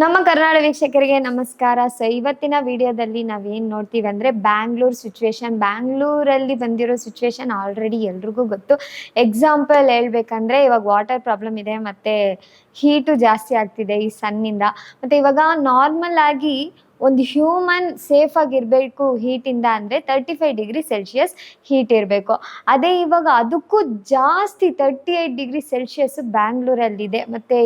ನಮ್ಮ ಕರ್ನಾಟಕ ವೀಕ್ಷಕರಿಗೆ ನಮಸ್ಕಾರ. ಸೊ ಇವತ್ತಿನ ವಿಡಿಯೋದಲ್ಲಿ ನಾವೇನು ನೋಡ್ತೀವಿ ಅಂದರೆ ಬ್ಯಾಂಗ್ಳೂರ್ ಸಿಚುವೇಶನ್ ಬ್ಯಾಂಗ್ಳೂರಲ್ಲಿ ಬಂದಿರೋ ಸಿಚುವೇಶನ್ ಆಲ್ರೆಡಿ ಎಲ್ರಿಗೂ ಗೊತ್ತು. ಎಕ್ಸಾಂಪಲ್ ಹೇಳ್ಬೇಕಂದ್ರೆ ಇವಾಗ ವಾಟರ್ ಪ್ರಾಬ್ಲಮ್ ಇದೆ ಮತ್ತು ಹೀಟು ಜಾಸ್ತಿ ಆಗ್ತಿದೆ ಈ ಸನ್ನಿಂದ ಮತ್ತು ಇವಾಗ ನಾರ್ಮಲ್ ಆಗಿ ಒಂದು ಹ್ಯೂಮನ್ ಸೇಫ್ ಆಗಿರಬೇಕು ಹೀಟಿಂದ ಅಂದರೆ thirty five degree Celsius heat ಇರಬೇಕು. ಅದೇ ಇವಾಗ ಅದಕ್ಕೂ ಜಾಸ್ತಿ ತರ್ಟಿ ಏಯ್ಟ್ ಡಿಗ್ರಿ ಸೆಲ್ಸಿಯಸ್ ಬ್ಯಾಂಗ್ಳೂರಲ್ಲಿದೆ. ಮತ್ತು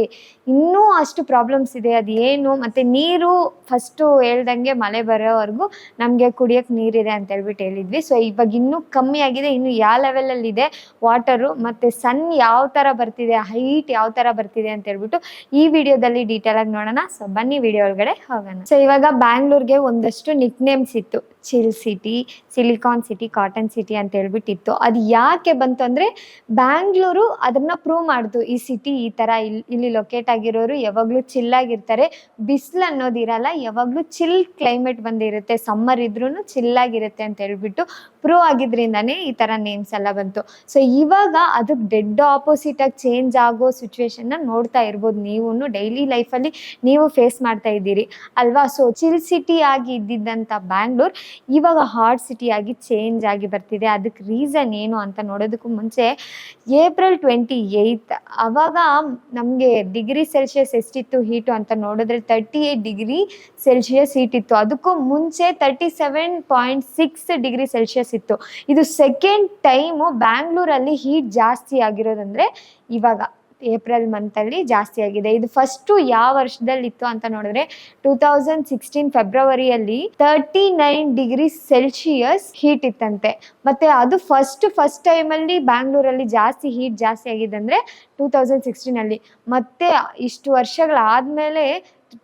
ಇನ್ನೂ ಅಷ್ಟು ಪ್ರಾಬ್ಲಮ್ಸ್ ಇದೆ. ಅದು ಏನು ಮತ್ತು ನೀರು ಫಸ್ಟು ಹೇಳ್ದಂಗೆ ಮಳೆ ಬರೋವರೆಗೂ ನಮಗೆ ಕುಡಿಯೋಕ್ಕೆ ನೀರಿದೆ ಅಂತ ಹೇಳ್ಬಿಟ್ಟು ಹೇಳಿದ್ವಿ. ಸೊ ಇವಾಗ ಇನ್ನೂ ಕಮ್ಮಿ ಆಗಿದೆ. ಇನ್ನು ಯಾವ ಲೆವೆಲಲ್ಲಿದೆ ವಾಟರು ಮತ್ತು ಸನ್ ಯಾವ ಥರ ಬರ್ತಿದೆ? ಹೈಟ್ ಯಾವ ಥರ ಬರ್ತಿದೆ ಅಂತ ಹೇಳ್ಬಿಟ್ಟು ಈ ವಿಡಿಯೋದಲ್ಲಿ ಡೀಟೇಲ್ ಆಗಿ ನೋಡೋಣ. ಸೊ ಬನ್ನಿ ವಿಡಿಯೋ ಒಳಗಡೆ ಹೋಗೋಣ. ಸೊ ಇವಾಗ ಬ್ಯಾಂಗ್ಳೂರ್ಗೆ ಒಂದಷ್ಟು ನಿಕ್ ನೇಮ್ಸ್ ಇತ್ತು. Chill city silicon city cotton city ಅಂತ ಹೇಳ್ಬಿಟ್ಟಿತ್ತು. ಅದು ಯಾಕೆ ಬಂತು ಅಂದರೆ ಬ್ಯಾಂಗ್ಳೂರು ಅದನ್ನ ಪ್ರೂವ್ ಮಾಡ್ತು ಈ ಸಿಟಿ ಈ ಥರ ಇಲ್ಲಿ ಇಲ್ಲಿ ಲೊಕೇಟ್ ಆಗಿರೋರು ಯಾವಾಗಲೂ ಚಿಲ್ಲಾಗಿರ್ತಾರೆ ಬಿಸಿಲು ಅನ್ನೋದಿರಲ್ಲ ಯಾವಾಗಲೂ ಚಿಲ್ ಕ್ಲೈಮೇಟ್ ಬಂದಿರುತ್ತೆ. ಸಮ್ಮರ್ ಇದ್ರೂ ಚಿಲ್ಲಾಗಿರುತ್ತೆ ಅಂತ ಹೇಳ್ಬಿಟ್ಟು ಪ್ರೂವ್ ಆಗಿದ್ರಿಂದನೇ ಈ ಥರ ನೇಮ್ಸ್ ಎಲ್ಲ ಬಂತು. ಸೊ ಇವಾಗ ಅದಕ್ಕೆ ಡೆಡ್ ಆಪೋಸಿಟ್ ಆಗಿ ಚೇಂಜ್ ಆಗೋ ಸಿಚುವೇಶನ್ನ ನೋಡ್ತಾ ಇರ್ಬೋದು. ನೀವು ಡೈಲಿ ಲೈಫಲ್ಲಿ ನೀವು ಫೇಸ್ ಮಾಡ್ತಾ ಇದ್ದೀರಿ. ಅಲ್ವಾ? ಸೊ ಚಿಲ್ ಸಿಟಿ ಆಗಿ ಇದ್ದಿದ್ದಂಥ ಬ್ಯಾಂಗ್ಳೂರ್ ಇವಾಗ ಹಾಟ್ ಸಿಟಿ ಆಗಿ ಚೇಂಜ್ ಆಗಿ ಬರ್ತಿದೆ. ಅದಕ್ಕೆ ರೀಸನ್ ಏನು ಅಂತ ನೋಡೋದಕ್ಕೂ ಮುಂಚೆ ಏಪ್ರಿಲ್ ಟ್ವೆಂಟಿ ಏಯ್ತ್ ಅವಾಗ ನಮಗೆ ಡಿಗ್ರಿ ಸೆಲ್ಸಿಯಸ್ ಎಷ್ಟಿತ್ತು ಹೀಟು ಅಂತ ನೋಡಿದ್ರೆ thirty eight degree Celsius heat ಇತ್ತು. ಅದಕ್ಕೂ ಮುಂಚೆ thirty seven point six degree Celsius ಇತ್ತು. ಇದು ಸೆಕೆಂಡ್ ಟೈಮು ಬ್ಯಾಂಗ್ಳೂರಲ್ಲಿ ಹೀಟ್ ಜಾಸ್ತಿ ಆಗಿರೋದಂದರೆ ಇವಾಗ. ಏಪ್ರಿಲ್ ಮಂತಲ್ಲಿ ಜಾಸ್ತಿ ಆಗಿದೆ. ಇದು ಫಸ್ಟು ಯಾವ ವರ್ಷದಲ್ಲಿತ್ತು ಅಂತ ನೋಡಿದ್ರೆ ಟೂ ತೌಸಂಡ್ ಸಿಕ್ಸ್ಟೀನ್ ಫೆಬ್ರವರಿಯಲ್ಲಿ thirty nine degree Celsius heat ಇತ್ತಂತೆ. ಮತ್ತೆ ಅದು ಫಸ್ಟ್ ಫಸ್ಟ್ ಟೈಮಲ್ಲಿ ಬ್ಯಾಂಗ್ಳೂರಲ್ಲಿ ಜಾಸ್ತಿ ಹೀಟ್ ಜಾಸ್ತಿ ಆಗಿದೆ ಅಂದರೆ ಟೂ ತೌಸಂಡ್ ಸಿಕ್ಸ್ಟೀನಲ್ಲಿ ಮತ್ತೆ ಇಷ್ಟು ವರ್ಷಗಳಾದಮೇಲೆ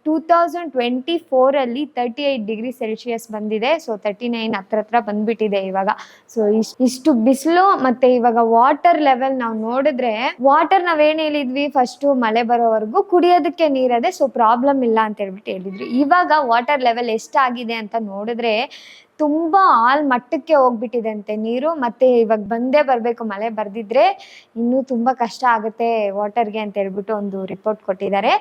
ಟೂ ತೌಸಂಡ್ ಟ್ವೆಂಟಿ ಫೋರಲ್ಲಿ ತರ್ಟಿ ಏಯ್ಟ್ ಡಿಗ್ರಿ ಸೆಲ್ಸಿಯಸ್ ಬಂದಿದೆ. ಸೊ ತರ್ಟಿ ನೈನ್ ಹತ್ರ ಹತ್ರ ಬಂದ್ಬಿಟ್ಟಿದೆ ಇವಾಗ. ಸೊ ಇಷ್ಟು ಬಿಸಿಲು ಮತ್ತೆ ಇವಾಗ ವಾಟರ್ ಲೆವೆಲ್ ನಾವು ನೋಡಿದ್ರೆ ವಾಟರ್ ನಾವೇನು ಹೇಳಿದ್ವಿ? ಫಸ್ಟು ಮಳೆ ಬರೋವರೆಗೂ ಕುಡಿಯೋದಕ್ಕೆ ನೀರದೆ ಸೊ ಪ್ರಾಬ್ಲಮ್ ಇಲ್ಲ ಅಂತ ಹೇಳ್ಬಿಟ್ಟು ಹೇಳಿದ್ವಿ ಇವಾಗ ವಾಟರ್ ಲೆವೆಲ್ ಎಷ್ಟಾಗಿದೆ ಅಂತ ನೋಡಿದ್ರೆ ತುಂಬ ಆಲ್ ಮಟ್ಟಕ್ಕೆ ಹೋಗ್ಬಿಟ್ಟಿದೆ ನೀರು. ಮತ್ತೆ ಇವಾಗ ಬಂದೇ ಬರಬೇಕು, ಮಳೆ ಬರ್ದಿದ್ರೆ ಇನ್ನೂ ತುಂಬಾ ಕಷ್ಟ ಆಗುತ್ತೆ ವಾಟರ್ಗೆ ಅಂತ ಹೇಳ್ಬಿಟ್ಟು ಒಂದು ರಿಪೋರ್ಟ್ ಕೊಟ್ಟಿದ್ದಾರೆ.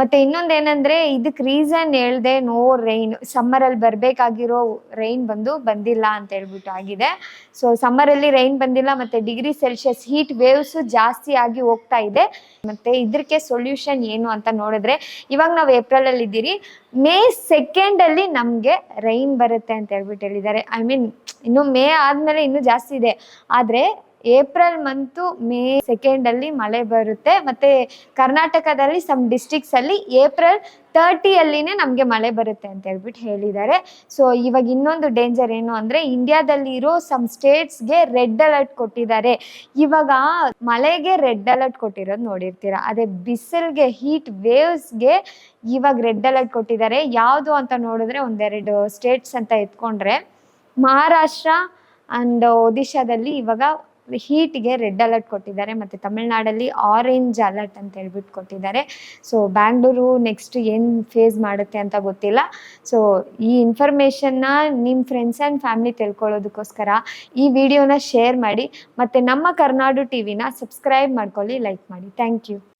ಮತ್ತೆ ಇನ್ನೊಂದು ಏನಂದ್ರೆ ಇದಕ್ಕೆ ರೀಸನ್ ಹೇಳ್ದೆ ನೋ ರೈನ್ ಸಮ್ಮರಲ್ಲಿ ಬರಬೇಕಾಗಿರೋ ರೈನ್ ಬಂದು ಬಂದಿಲ್ಲ ಅಂತ ಹೇಳ್ಬಿಟ್ಟು ಆಗಿದೆ. ಸೊ ಸಮ್ಮರಲ್ಲಿ ರೈನ್ ಬಂದಿಲ್ಲ, ಮತ್ತೆ ಡಿಗ್ರಿ ಸೆಲ್ಸಿಯಸ್ ಹೀಟ್ ವೇವ್ಸ್ ಜಾಸ್ತಿ ಆಗಿ ಹೋಗ್ತಾ ಇದೆ. ಮತ್ತೆ ಇದಕ್ಕೆ ಸೊಲ್ಯೂಷನ್ ಏನು ಅಂತ ನೋಡಿದ್ರೆ, ಇವಾಗ ನಾವು ಏಪ್ರಿಲಲ್ಲಿ ಇದ್ದೀರಿ ಮೇ ಸೆಕೆಂಡಲ್ಲಿ ನಮಗೆ ರೈನ್ ಬರುತ್ತೆ ಅಂತ ಹೇಳ್ಬಿಟ್ಟು ಹೇಳಿದ್ದಾರೆ. ಐ ಮೀನ್ ಇನ್ನು ಮೇ ಆದಮೇಲೆ ಇನ್ನೂ ಜಾಸ್ತಿ ಇದೆ. ಆದರೆ ಏಪ್ರಿಲ್ ಮಂತು ಮೇ ಸೆಕೆಂಡಲ್ಲಿ ಮಳೆ ಬರುತ್ತೆ. ಮತ್ತೆ ಕರ್ನಾಟಕದಲ್ಲಿ ಸಮ್ ಡಿಸ್ಟಿಕ್ಸಲ್ಲಿ ಏಪ್ರಿಲ್ ತರ್ಟಿಯಲ್ಲಿನೇ ನಮಗೆ ಮಳೆ ಬರುತ್ತೆ ಅಂತ ಹೇಳ್ಬಿಟ್ಟು ಹೇಳಿದ್ದಾರೆ. ಸೊ ಇವಾಗ ಇನ್ನೊಂದು ಡೇಂಜರ್ ಏನು ಅಂದರೆ ಇಂಡಿಯಾದಲ್ಲಿ ಇರೋ ಸಮ್ ಸ್ಟೇಟ್ಸ್ಗೆ ರೆಡ್ ಅಲರ್ಟ್ ಕೊಟ್ಟಿದ್ದಾರೆ. ಇವಾಗ ಮಳೆಗೆ ರೆಡ್ ಅಲರ್ಟ್ ಕೊಟ್ಟಿರೋದು ನೋಡಿರ್ತೀರ. ಅದೇ ಬಿಸಿಲ್ಗೆ ಹೀಟ್ ವೇವ್ಸ್ಗೆ ಇವಾಗ ರೆಡ್ ಅಲರ್ಟ್ ಕೊಟ್ಟಿದ್ದಾರೆ. ಯಾವುದು ಅಂತ ನೋಡಿದ್ರೆ ಒಂದೆರಡು ಸ್ಟೇಟ್ಸ್ ಅಂತ ಎತ್ಕೊಂಡ್ರೆ, ಮಹಾರಾಷ್ಟ್ರ ಆ್ಯಂಡ್ ಒಡಿಶಾದಲ್ಲಿ ಇವಾಗ ಹೀಟ್ಗೆ ರೆಡ್ ಅಲರ್ಟ್ ಕೊಟ್ಟಿದ್ದಾರೆ ಮತ್ತು ತಮಿಳ್ನಾಡಲ್ಲಿ ಆರೆಂಜ್ ಅಲರ್ಟ್ ಅಂತ ಹೇಳ್ಬಿಟ್ಟು ಕೊಟ್ಟಿದ್ದಾರೆ. ಸೊ ಬ್ಯಾಂಗ್ಳೂರು ನೆಕ್ಸ್ಟ್ ಏನು ಫೇಸ್ ಮಾಡುತ್ತೆ ಅಂತ ಗೊತ್ತಿಲ್ಲ. ಸೊ ಈ ಇನ್ಫಾರ್ಮೇಷನ್ನ ನಿಮ್ಮ ಫ್ರೆಂಡ್ಸ್ ಆ್ಯಂಡ್ ಫ್ಯಾಮಿಲಿ ತಿಳ್ಕೊಳ್ಳೋದಕ್ಕೋಸ್ಕರ ಈ ವಿಡಿಯೋನ ಶೇರ್ ಮಾಡಿ ಮತ್ತು ನಮ್ಮ ಕರ್ನಾಡು ಟಿವಿನ ಸಬ್ಸ್ಕ್ರೈಬ್ ಮಾಡ್ಕೊಳ್ಳಿ ಲೈಕ್ ಮಾಡಿ. Thank you